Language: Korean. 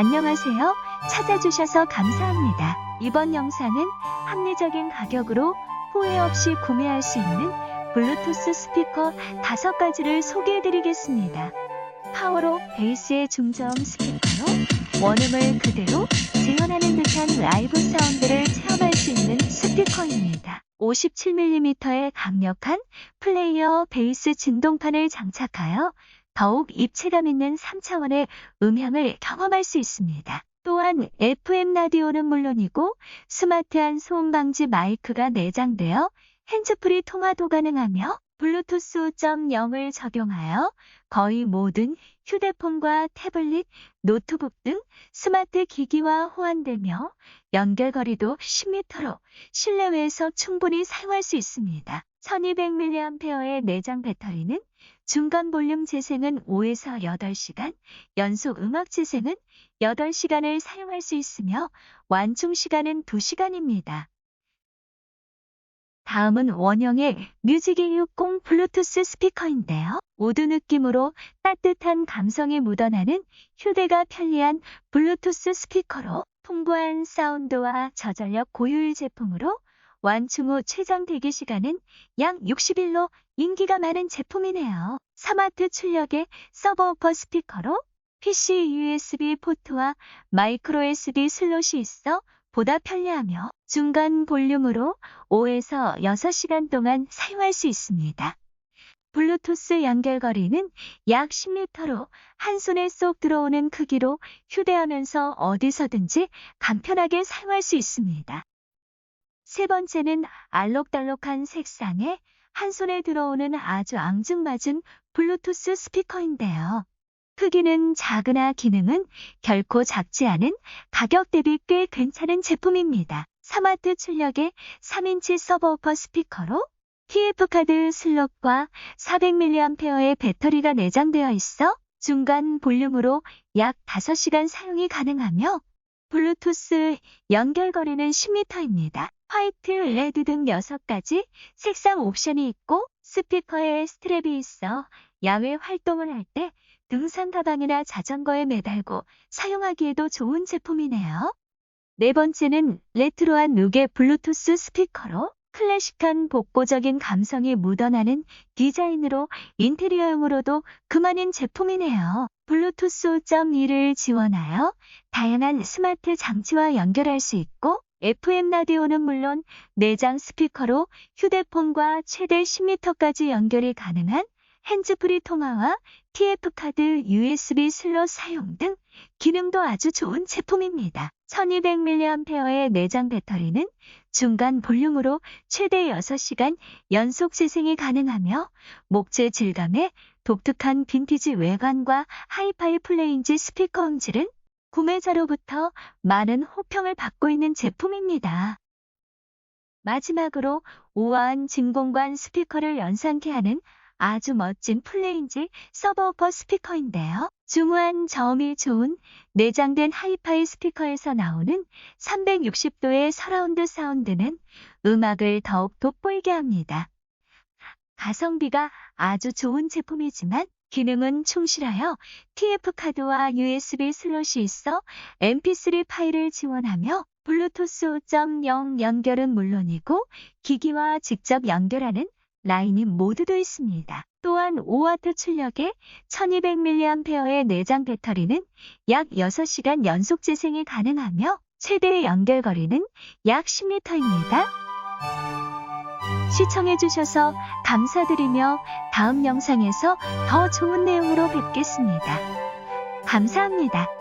안녕하세요. 찾아주셔서 감사합니다. 이번 영상은 합리적인 가격으로 후회 없이 구매할 수 있는 블루투스 스피커 5가지를 소개해드리겠습니다. 파워로 베이스의 중저음 스피커로 원음을 그대로 재현하는 듯한 라이브 사운드를 체험할 수 있는 스피커입니다. 57mm의 강력한 플레이어 베이스 진동판을 장착하여 더욱 입체감 있는 3차원의 음향을 경험할 수 있습니다. 또한 FM 라디오는 물론이고 스마트한 소음 방지 마이크가 내장되어 핸즈프리 통화도 가능하며 블루투스 5.0을 적용하여 거의 모든 휴대폰과 태블릿, 노트북 등 스마트 기기와 호환되며 연결거리도 10m로 실내외에서 충분히 사용할 수 있습니다. 1200mAh의 내장 배터리는 중간 볼륨 재생은 5에서 8시간, 연속 음악 재생은 8시간을 사용할 수 있으며 완충 시간은 2시간입니다. 다음은 원형의 뮤직의 60 블루투스 스피커인데요. 우드 느낌으로 따뜻한 감성이 묻어나는 휴대가 편리한 블루투스 스피커로 풍부한 사운드와 저전력 고효율 제품으로 완충 후 최장 대기 시간은 약 60일로 인기가 많은 제품이네요. 스마트 출력의 서버 오퍼 스피커로 PC USB 포트와 마이크로 SD 슬롯이 있어 보다 편리하며 중간 볼륨으로 5에서 6시간 동안 사용할 수 있습니다. 블루투스 연결거리는 약 10m로 한 손에 쏙 들어오는 크기로 휴대하면서 어디서든지 간편하게 사용할 수 있습니다. 세 번째는 알록달록한 색상에 한 손에 들어오는 아주 앙증맞은 블루투스 스피커인데요. 크기는 작으나 기능은 결코 작지 않은 가격 대비 꽤 괜찮은 제품입니다. 스마트 출력의 3인치 서버우퍼 스피커로 TF카드 슬롯과 400mAh의 배터리가 내장되어 있어 중간 볼륨으로 약 5시간 사용이 가능하며 블루투스 연결거리는 10m입니다. 화이트, 레드 등 6가지 색상 옵션이 있고 스피커에 스트랩이 있어 야외 활동을 할 때 등산 가방이나 자전거에 매달고 사용하기에도 좋은 제품이네요. 네 번째는 레트로한 룩의 블루투스 스피커로 클래식한 복고적인 감성이 묻어나는 디자인으로 인테리어용으로도 그만인 제품이네요. 블루투스 5.1을 지원하여 다양한 스마트 장치와 연결할 수 있고 FM 라디오는 물론 내장 스피커로 휴대폰과 최대 10m까지 연결이 가능한 핸즈프리 통화와 TF카드 USB 슬롯 사용 등 기능도 아주 좋은 제품입니다. 1200mAh의 내장 배터리는 중간 볼륨으로 최대 6시간 연속 재생이 가능하며 목재 질감의 독특한 빈티지 외관과 하이파이 플레인지 스피커 음질은 구매자로부터 많은 호평을 받고 있는 제품입니다. 마지막으로 우아한 진공관 스피커를 연상케 하는 아주 멋진 플레인지 서버우퍼 스피커인데요. 중후한 저음이 좋은 내장된 하이파이 스피커에서 나오는 360도의 서라운드 사운드는 음악을 더욱 돋보이게 합니다. 가성비가 아주 좋은 제품이지만 기능은 충실하여 TF카드와 USB 슬롯이 있어 MP3 파일을 지원하며 블루투스 5.0 연결은 물론이고 기기와 직접 연결하는 라인이 모두도 있습니다. 또한 5W 출력의 1200mAh의 내장 배터리는 약 6시간 연속 재생이 가능하며 최대 연결 거리는 약 10m입니다. 시청해주셔서 감사드리며 다음 영상에서 더 좋은 내용으로 뵙겠습니다. 감사합니다.